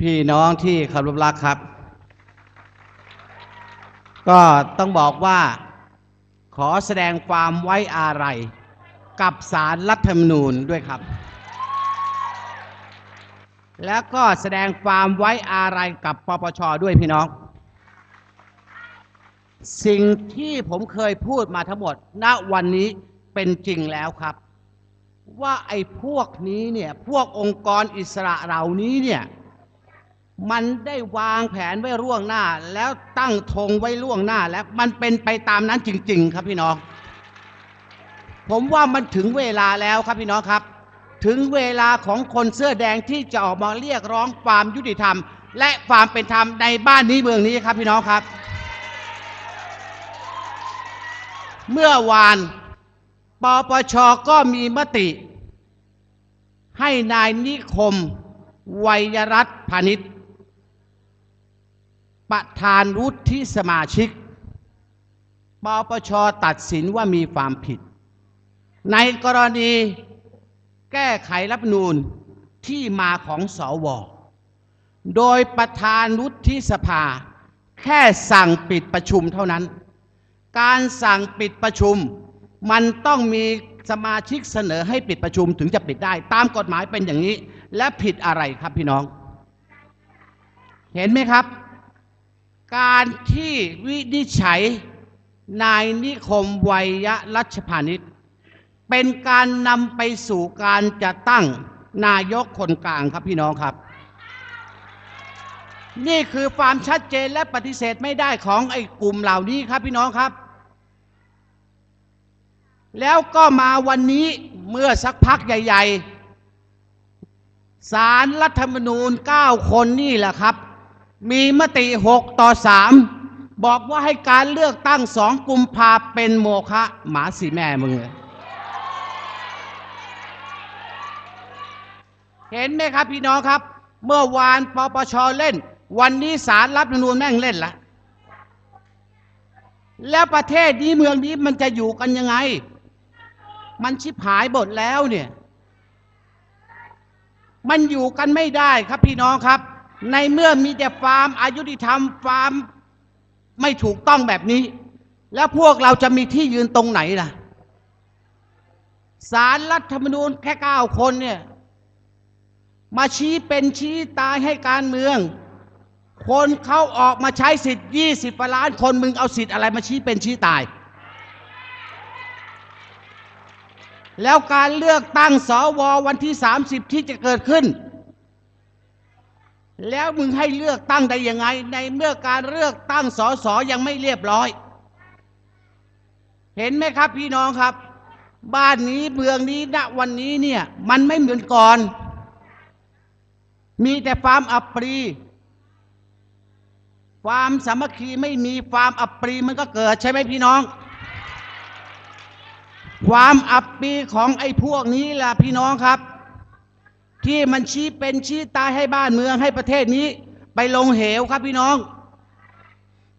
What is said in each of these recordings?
พี่น้องที่เคารพรักครับ ก็ต้องบอกว่า ขอแสดงความไว้อาลัยกับสารรัฐธรรมนูญด้วยครับ แล้วก็แสดงความไว้อาลัยกับปปชด้วยพี่น้อง สิ่งที่ผมเคยพูดมาทั้งหมด ณวันนี้เป็นจริงแล้วครับ ว่าไอ้พวกนี้เนี่ย พวกองค์กรอิสระเหล่านี้เนี่ย มันได้วางแผนไว้ล่วงหน้า แล้วตั้งธงไว้ล่วงหน้า แล้วมันเป็นไปตามนั้นจริง ๆ ครับพี่น้อง ผมว่ามันถึงเวลาแล้วครับพี่น้องครับ ถึงเวลาของคนเสื้อแดงที่จะออกมาเรียกร้องความยุติธรรม และความเป็นธรรมในบ้านนี้เมืองนี้ครับพี่น้องครับ เมื่อวานปปชก็มีมติ ให้นายนิคม วัยรัตน์พาณิชย์ ประธานวุฒิสมาชิกปปชตัดสินว่ามีความผิด ในกรณีแก้ไขรัฐนูญที่มาของสวโดยประธานวุฒิสภา แค่สั่งปิดประชุมเท่านั้น การสั่งปิดประชุม มันต้องมีสมาชิกเสนอให้ปิดประชุมถึงจะปิดได้ ตามกฎหมายเป็นอย่างนี้ และผิดอะไรครับพี่น้อง เห็นไหมครับ การที่วินิจฉัยนายนิคมวัยรัชพานิชเป็นการนำไปสู่การจะตั้งนายกคนกลางครับพี่น้องครับ นี่คือความชัดเจนและปฏิเสธไม่ได้ของไอ้กลุ่มเหล่านี้ครับพี่น้องครับ แล้วก็มาวันนี้เมื่อสักพักใหญ่ ๆสารรัฐธรรมนูญ 9 คนนี่แหละครับ มีมติ6ต่อ3บอกว่าให้การเลือกตั้งสองกุมภาเป็นโมฆะหมาสีแม่มึงเลยเห็นไหมครับพี่น้องครับ เมื่อวานปปชเล่น วันนี้สารรัฐธรรมนูญแม่งเล่นละแล้วประเทศนี้เมืองนี้มันจะอยู่กันยังไง มันชิบหายหมดแล้วเนี่ย มันอยู่กันไม่ได้ครับพี่น้องครับ ในเมื่อมีแต่ฟาร์มอายุติธรรมฟาร์มไม่ถูกต้องแบบนี้ แล้วพวกเราจะมีที่ยืนตรงไหนล่ะสารรัฐธรรมนูญแค่เก้าคนเนี่ย มาชี้เป็นชี้ตายให้การเมือง คนเขาออกมาใช้สิทธิ์ยี่สิบล้านคนมึงเอาสิทธิ์อะไรมาชี้เป็นชี้ตาย แล้วการเลือกตั้งสววันที่ 30 ที่จะเกิดขึ้น แล้วมึงให้เลือกตั้งได้ยังไง ในเมื่อการเลือกตั้งสสยังไม่เรียบร้อย เห็นไหมครับพี่น้องครับ บ้านนี้เมืองนี้ณวันนี้เนี่ย มันไม่เหมือนก่อน มีแต่ความอับปรีความสามัคคีไม่มีความอับปรีมันก็เกิดใช่ไหมพี่น้อง ความอับปีของไอ้พวกนี้ล่ะพี่น้องครับ ที่มันชี้เป็นชี้ตายให้บ้านเมืองให้ประเทศนี้ ไปลงเหวครับพี่น้อง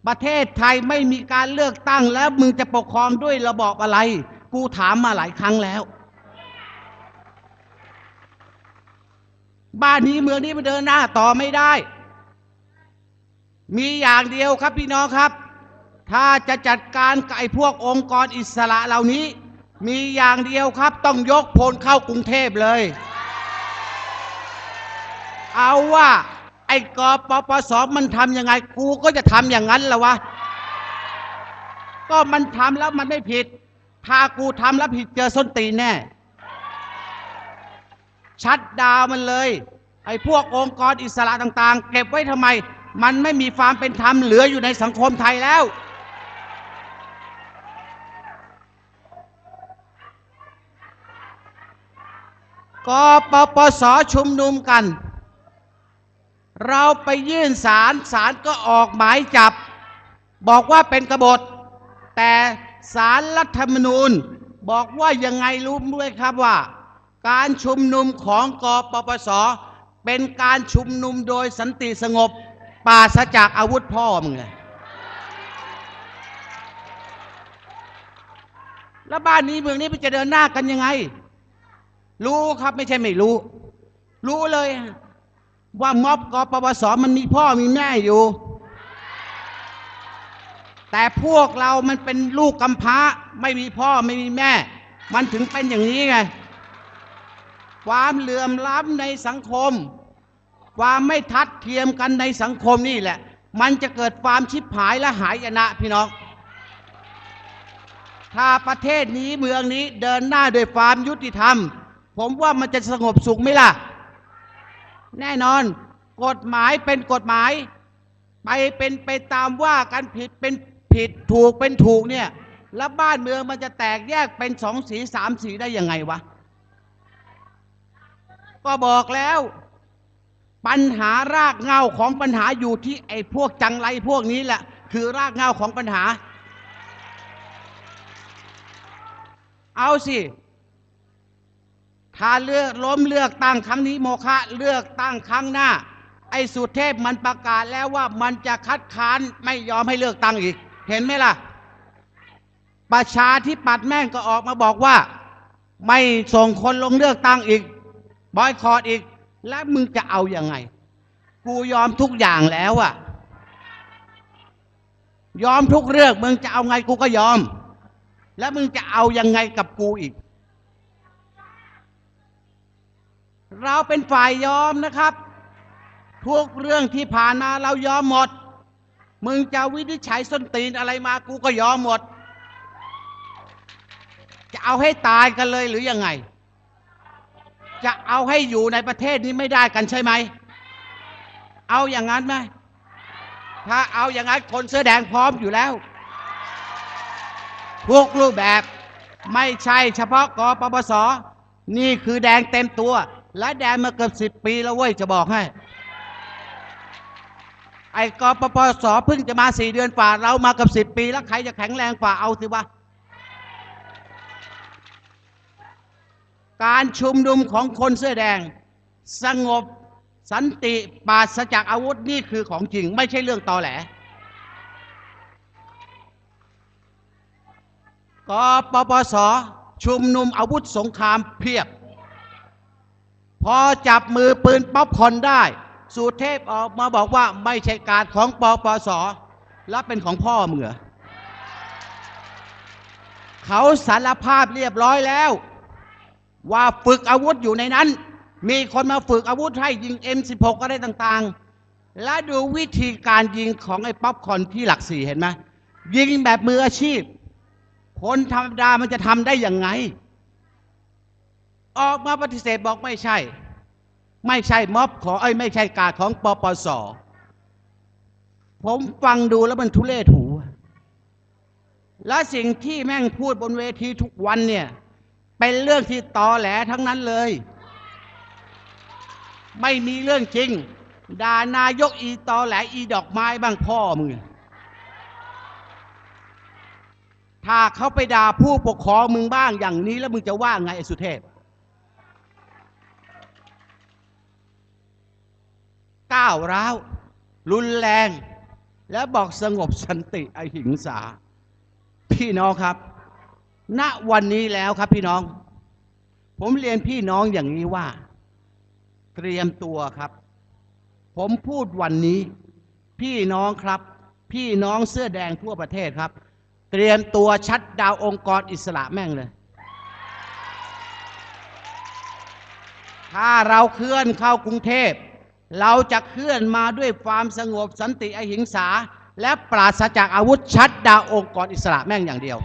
ประเทศไทยไม่มีการเลือกตั้งแล้วมึงจะปกครองด้วยระบอบอะไร กูถามมาหลายครั้งแล้ว บ้านนี้เมืองนี้มันเดินหน้าต่อไม่ได้ มีอย่างเดียวครับพี่น้องครับ ถ้าจะจัดการกับไอ้พวกองค์กรอิสระเหล่านี้ มีอย่างเดียวครับต้องยกพลเข้ากรุงเทพเลย เอาว่า ไอ้กปปสมันทำยังไงกูก็จะทำอย่างนั้นแหละวะ ก็มันทำแล้วมันไม่ผิด ถ้ากูทำแล้วผิดเจอส้นตีนแน่ ชัดดาวมันเลย ไอ้พวกองค์กรอิสระต่างๆ เก็บไว้ทำไม มันไม่มีความเป็นธรรมเหลืออยู่ในสังคมไทยแล้วกปปสชุมนุมกัน เราไปยื่นศาลศาลก็ออกหมายจับ บอกว่าเป็นกบฏ แต่ศาลรัฐธรรมนูญบอกว่ายังไงรู้ไหมครับว่า การชุมนุมของกปปส เป็นการชุมนุมโดยสันติสงบปราศจากอาวุธพ่อมึงไงแล้วบ้านนี้เมืองนี้มันจะเดินหน้ากันยังไง รู้ครับไม่ใช่ไม่รู้ รู้เลย ว่าม็อบกปปสมันมีพ่อมีแม่อยู่ แต่พวกเรามันเป็นลูกกำพร้าไม่มีพ่อไม่มีแม่ มันถึงเป็นอย่างนี้ไง ความเหลื่อมล้ำในสังคม ความไม่ทัดเทียมกันในสังคมนี่แหละ มันจะเกิดความชิบหายและหายนะพี่น้องถ้าประเทศนี้เมืองนี้เดินหน้าด้วยความยุติธรรม ผมว่ามันจะสงบสุขไหมล่ะ แน่นอน กฎหมายเป็นกฎหมาย ไปเป็นไปตามว่ากันผิดเป็นผิดถูกเป็นถูกเนี่ย แล้วบ้านเมืองมันจะแตกแยกเป็นสองสีสามสีได้ยังไงวะ ก็บอกแล้ว ปัญหารากเงาของปัญหาอยู่ที่ไอ้พวกจังไรพวกนี้แหละ คือรากเงาของปัญหา เอาสิ ถ้าเลือกล้มเลือกตั้งครั้งนี้โมฆะเลือกตั้งครั้งหน้า ไอ้สุเทพมันประกาศแล้วว่ามันจะคัดค้านไม่ยอมให้เลือกตั้งอีก เห็นไหมล่ะ ประชาธิปัตย์แม่งก็ออกมาบอกว่า ไม่ส่งคนลงเลือกตั้งอีก บอยคอรดอีก แล้วมึงจะเอาอยัางไง กูยอมทุกอย่างแล้วอะยอมทุกเรื่องมึงจะเอาไงกูก็ยอม แล้วมึงจะเอายังไงกับกูอีก เราเป็นฝ่ายยอมนะครับ ทุกเรื่องที่ผ่านมาเรายอมหมด มึงจะวินิจฉัยส้นตีนอะไรมากูก็ยอมหมด จะเอาให้ตายกันเลยหรือยังไง จะเอาให้อยู่ในประเทศนี้ไม่ได้กันใช่ไหม เอาอย่างนั้นไหมถ้าเอาอย่างนั้นคนเสื้อแดงพร้อมอยู่แล้วทุกรูปแบบไม่ใช่เฉพาะกปปส นี่คือแดงเต็มตัว และแดงมาเกือบสิบปีแล้วเว้ยจะบอกให้ ไอ้กปปสเพิ่งจะมาสี่เดือนฝ่าเรามาเกับสิบปี แล้วใครจะแข็งแรงฝ่าเอาสิวะการชุมนุมของคนเสื้อแดง สงบสันติปราศจากอาวุธนี่คือของจริง ไม่ใช่เรื่องตอแหลกปปสชุมนุมอาวุธสงครามเพียบ พอจับมือปืนป๊อปคอนได้ สุเทพออกมาบอกว่าไม่ใช่การของปปส และเป็นของพ่อเหรอเขาสารภาพเรียบร้อยแล้ว ว่าฝึกอาวุธอยู่ในนั้น มีคนมาฝึกอาวุธให้ยิง M16 ก็ได้ต่างๆ และดูวิธีการยิงของไอ้ป๊อปคอนที่หลักสี่เห็นไหมยิงแบบมืออาชีพ คนธรรมดามันจะทำได้ยังไง ออกมาปฏิเสธบอกไม่ใช่ ไม่ใช่ม็อบของไอ้ไม่ใช่การของปปส ผมฟังดูแล้วมันทุเรศหู และสิ่งที่แม่งพูดบนเวทีทุกวันเนี่ย เป็นเรื่องที่ตอแหลทั้งนั้นเลย ไม่มีเรื่องจริงด่านายกอีตอแหลอีดอกไม้บ้างพ่อมึงถ้าเขาไปด่าผู้ปกครองมึงบ้างอย่างนี้แล้วมึงจะว่าไงไอ้สุเทพ ก้าวร้าว รุนแรง และบอกสงบสันติอหิงสา พี่น้องครับ ณวันนี้แล้วครับพี่น้อง ผมเรียนพี่น้องอย่างนี้ว่า เตรียมตัวครับ ผมพูดวันนี้ พี่น้องครับ พี่น้องเสื้อแดงทั่วประเทศครับ เตรียมตัวชัดดาวองค์กรอิสระแม่งเลยถ้าเราเคลื่อนเข้ากรุงเทพ เราจะเคลื่อนมาด้วยความสงบสันติอหิงสา และปราศจากอาวุธชัดดาองค์กรอิสระแม่งอย่างเดียว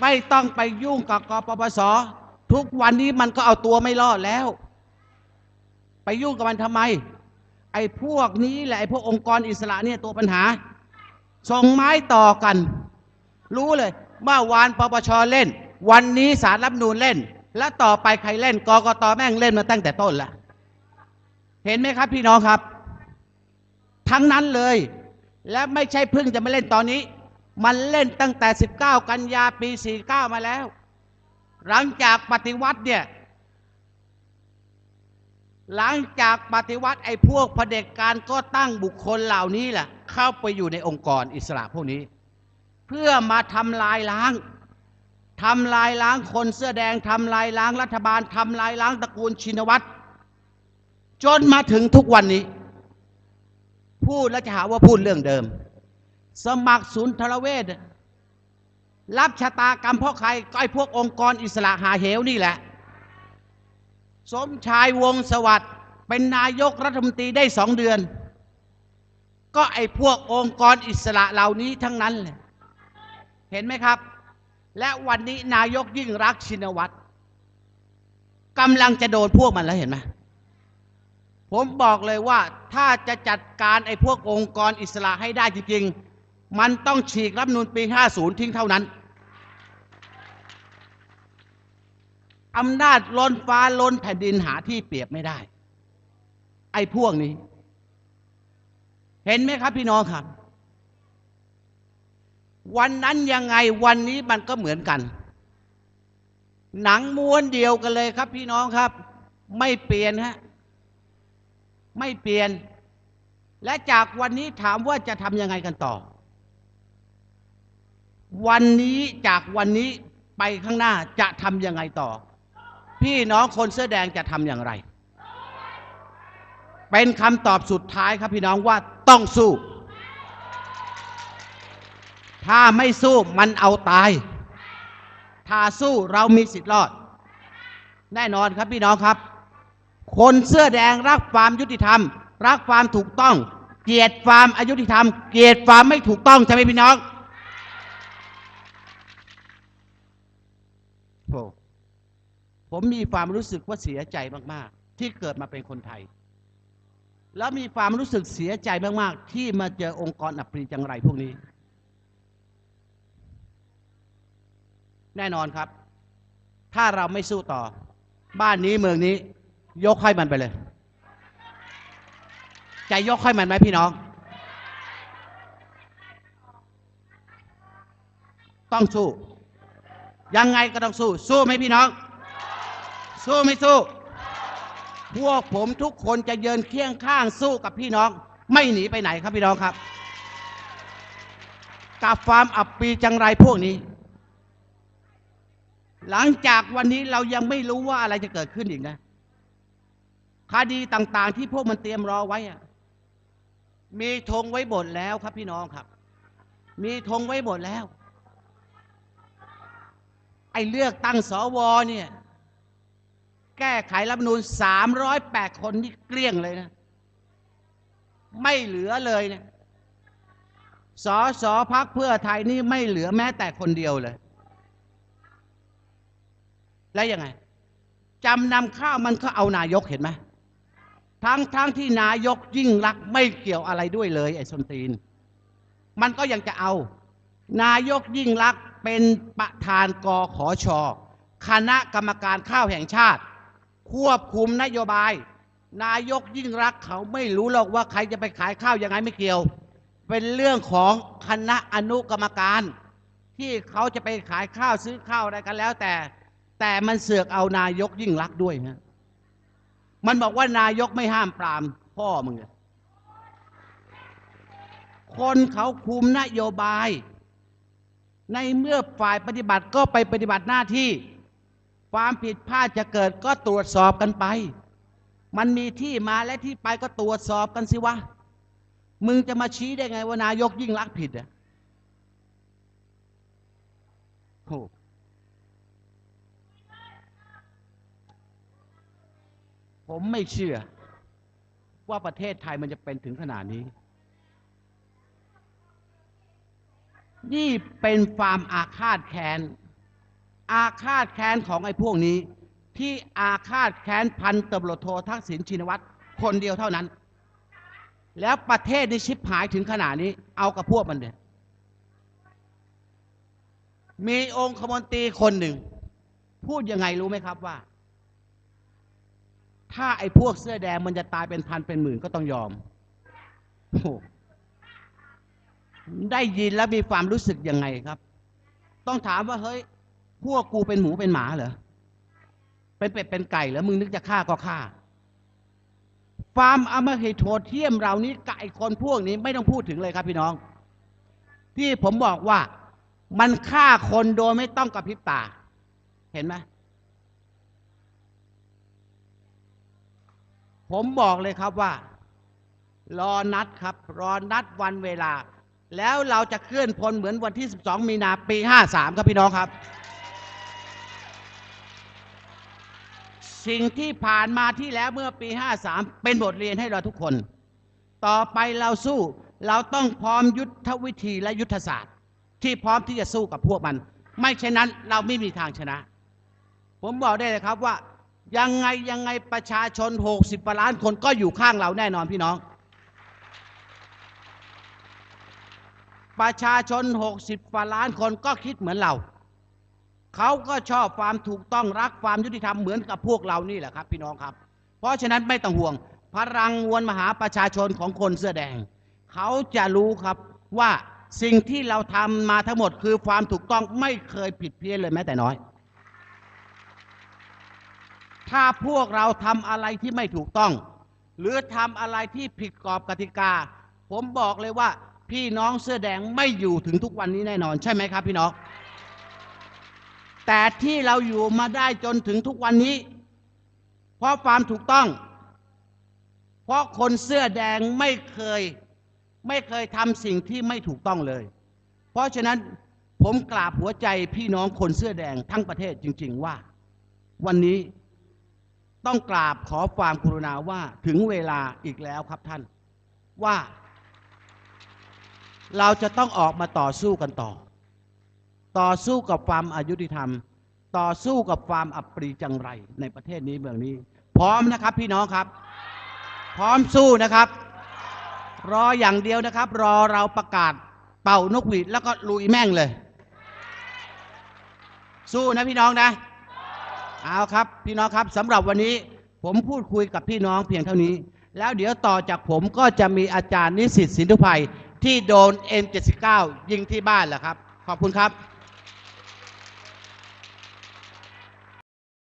ไม่ต้องไปยุ่งกับกปปส ทุกวันนี้มันก็เอาตัวไม่รอดแล้ว ไปยุ่งกับมันทำไม ไอ้พวกนี้แหละไอ้พวกองค์กรอิสระเนี่ยตัวปัญหา ส่งไม้ต่อกัน รู้เลยเมื่อวานปปชเล่น วันนี้สารรัฐธรรมนูนเล่น และต่อไปใครเล่นกกตแม่งเล่นมาตั้งแต่ต้นละ เห็นไหมครับพี่น้องครับ ทั้งนั้นเลย และไม่ใช่เพิ่งจะมาเล่นตอนนี้ มันเล่นตั้งแต่ 19 กันยาปี 49 มาแล้ว หลังจากปฏิวัติเนี่ย หลังจากปฏิวัติไอ้พวกเผด็จการก็ตั้งบุคคลเหล่านี้แหละเข้าไปอยู่ในองค์กรอิสระพวกนี้ เพื่อมาทำลายล้างทำลายล้างคนเสื้อแดงทำลายล้างรัฐบาลทำลายล้างตระกูลชินวัตร จนมาถึงทุกวันนี้ พูดแล้วจะหาว่าพูดเรื่องเดิม สมัครศูนย์ทรเวชรับชะตากรรมเพราะใครก็ไอ้พวกองค์กรอิสระหาเหวนี่แหละ สมชายวงสวัสด์เป็นนายกรัฐมนตรีได้สองเดือน ก็ไอ้พวกองค์กรอิสระเหล่านี้ทั้งนั้นเลยเห็นไหมครับ และวันนี้นายกยิ่งรักชินวัตรกำลังจะโดนพวกมันแล้วเห็นไหม ผมบอกเลยว่าถ้าจะจัดการไอ้พวกองค์กรอิสระให้ได้จริงๆ มันต้องฉีกรัฐธรรมนูลปี 50 ทิ้งเท่านั้น อำนาจล้นฟ้าล้นแผ่นดินหาที่เปรียบไม่ได้ ไอ้พวกนี้ เห็นไหมครับพี่น้องครับ วันนั้นยังไงวันนี้มันก็เหมือนกัน หนังม้วนเดียวกันเลยครับพี่น้องครับ ไม่เปลี่ยนฮะ ไม่เปลี่ยน และจากวันนี้ถามว่าจะทำยังไงกันต่อ วันนี้จากวันนี้ไปข้างหน้าจะทำยังไงต่อ พี่น้องคนเสื้อแดงจะทำอย่างไร เป็นคำตอบสุดท้ายครับพี่น้องว่าต้องสู้ ถ้าไม่สู้มันเอาตาย ถ้าสู้เรามีสิทธิ์รอด แน่นอนครับพี่น้องครับ คนเสื้อแดงรักความยุติธรรม รักความถูกต้อง เกลียดความอายุติธรรม เกลียดความไม่ถูกต้องใช่ไหมพี่น้องผมมีความรู้สึกว่าเสียใจมาก ๆ ที่เกิดมาเป็นคนไทย แล้วมีความรู้สึกเสียใจมาก ๆ ที่มาเจอองค์กรอับปรีจังไรพวกนี้ แน่นอนครับ ถ้าเราไม่สู้ต่อ บ้านนี้เมืองนี้ ยกให้มันไปเลย จะยกให้มันไหมพี่น้อง ต้องสู้ ยังไงก็ต้องสู้ สู้ไหมพี่น้อง สู้ไม่สู้ พวกผมทุกคนจะเยินเคียงข้างสู้กับพี่น้อง ไม่หนีไปไหนครับพี่น้องครับ กับความอับปีจังไรพวกนี้หลังจากวันนี้เรายังไม่รู้ว่าอะไรจะเกิดขึ้นอีกนะ คดีต่างๆ ที่พวกมันเตรียมรอไว้มีธงไว้หมดแล้วครับพี่น้องครับ มีธงไว้หมดแล้ว ไอ้เลือกตั้งสวเนี่ย แก้ไขรัฐธรรมนูญ308คนนี่เกลี้ยงเลยนะ ไม่เหลือเลยนะสอสอพักเพื่อไทยนี่ไม่เหลือแม้แต่คนเดียวเลย แล้วยังไงจำนำข้าวมันก็เอานายกเห็นไหม ทั้งทั้งที่นายกยิ่งรักไม่เกี่ยวอะไรด้วยเลย ไอ้สนตีน มันก็ยังจะเอา นายกยิ่งรักเป็นประธานกขอชคณะกรรมการข้าวแห่งชาติ ควบคุมนโยบาย นายกยิ่งรักเขาไม่รู้หรอกว่าใครจะไปขายข้าวยังไงไม่เกี่ยว เป็นเรื่องของคณะอนุกรรมการ ที่เขาจะไปขายข้าวซื้อข้าวอะไรกันแล้วแต่ แต่มันเสือกเอานายกยิ่งรักด้วยฮะ มันบอกว่านายกไม่ห้ามปรามพ่อมึงคนเขาคุมนโยบาย ในเมื่อฝ่ายปฏิบัติก็ไปปฏิบัติหน้าที่ ความผิดพลาดจะเกิดก็ตรวจสอบกันไป มันมีที่มาและที่ไปก็ตรวจสอบกันสิวะ มึงจะมาชี้ได้ไงว่านายกยิ่งรักษณ์ผิดอะโห ผมไม่เชื่อ ว่าประเทศไทยมันจะเป็นถึงขนาดนี้ นี่เป็นความอาฆาตแค้น อาฆาตแค้นของไอ้พวกนี้ ที่อาฆาตแค้นพันตำรวจโททักษิณชินวัตรคนเดียวเท่านั้น แล้วประเทศนี้ชิบหายถึงขนาดนี้ เอากับพวกมันเดียมีองคมนตรีคนหนึ่ง พูดยังไงรู้ไหมครับว่า ถ้าไอ้พวกเสื้อแดงมันจะตายเป็นพันเป็นหมื่นก็ต้องยอมโอ้โหได้ยินแล้วมีความรู้สึกยังไงครับ ต้องถามว่าเฮ้ย พวกกูเป็นหมูเป็นหมาเหรอ เป็นเป็ดเป็นไก่เหรอมึงนึกจะฆ่าก็ฆ่าความอมหิตโหดเที่ยมเรานี้กับไอ้คนพวกนี้ไม่ต้องพูดถึงเลยครับพี่น้อง ที่ผมบอกว่ามันฆ่าคนโดยไม่ต้องกระพริบตา เห็นไหม ผมบอกเลยครับว่า รอนัดครับ รอนัดวันเวลา แล้วเราจะเคลื่อนพลเหมือนวันที่ 12 มีนาปี 53 ครับพี่น้องครับ สิ่งที่ผ่านมาที่แล้วเมื่อปี 53 เป็นบทเรียนให้เราทุกคน ต่อไปเราสู้เราต้องพร้อมยุทธวิธีและยุทธศาสตร์ ที่พร้อมที่จะสู้กับพวกมัน ไม่เช่นนั้นเราไม่มีทางชนะ ผมบอกได้เลยครับว่า ยังไงยังไงประชาชน 60กว่าล้านคนก็อยู่ข้างเราแน่นอนพี่น้อง ประชาชน 60กว่าล้านคนก็คิดเหมือนเรา เขาก็ชอบความถูกต้องรักความยุติธรรมเหมือนกับพวกเรานี่แหละครับพี่น้องครับ เพราะฉะนั้นไม่ต้องห่วง พลังมวลมหาประชาชนของคนเสื้อแดง เขาจะรู้ครับว่าสิ่งที่เราทำมาทั้งหมดคือความถูกต้องไม่เคยผิดเพี้ยนเลยแม้แต่น้อย ถ้าพวกเราทำอะไรที่ไม่ถูกต้อง หรือทำอะไรที่ผิดกรอบกติกา ผมบอกเลยว่า พี่น้องเสื้อแดงไม่อยู่ถึงทุกวันนี้แน่นอน ใช่ไหมครับ พี่น้อง แต่ที่เราอยู่มาได้จนถึงทุกวันนี้ เพราะความถูกต้อง เพราะคนเสื้อแดงไม่เคย ไม่เคยทำสิ่งที่ไม่ถูกต้องเลย เพราะฉะนั้นผมกราบหัวใจพี่น้องคนเสื้อแดงทั้งประเทศจริง ๆ ว่า วันนี้ ต้องกราบขอความกรุณาว่าถึงเวลาอีกแล้วครับท่าน ว่า เราจะต้องออกมาต่อสู้กันต่อ ต่อสู้กับความอายุติธรรม ต่อสู้กับความอับปรีจังไรในประเทศนี้เมืองนี้ พร้อมนะครับพี่น้องครับ พร้อมสู้นะครับ รออย่างเดียวนะครับ รอเราประกาศเป่านกหวีดแล้วก็ลุยแม่งเลย สู้นะพี่น้องนะ เอาครับ พี่น้องครับสำหรับวันนี้ผมพูดคุยกับพี่น้องเพียงเท่านี้ แล้วเดี๋ยวต่อจากผมก็จะมีอาจารย์นิสิตสินธุภัยที่โดน M79 ยิงที่บ้านแหละครับ ขอบคุณครับ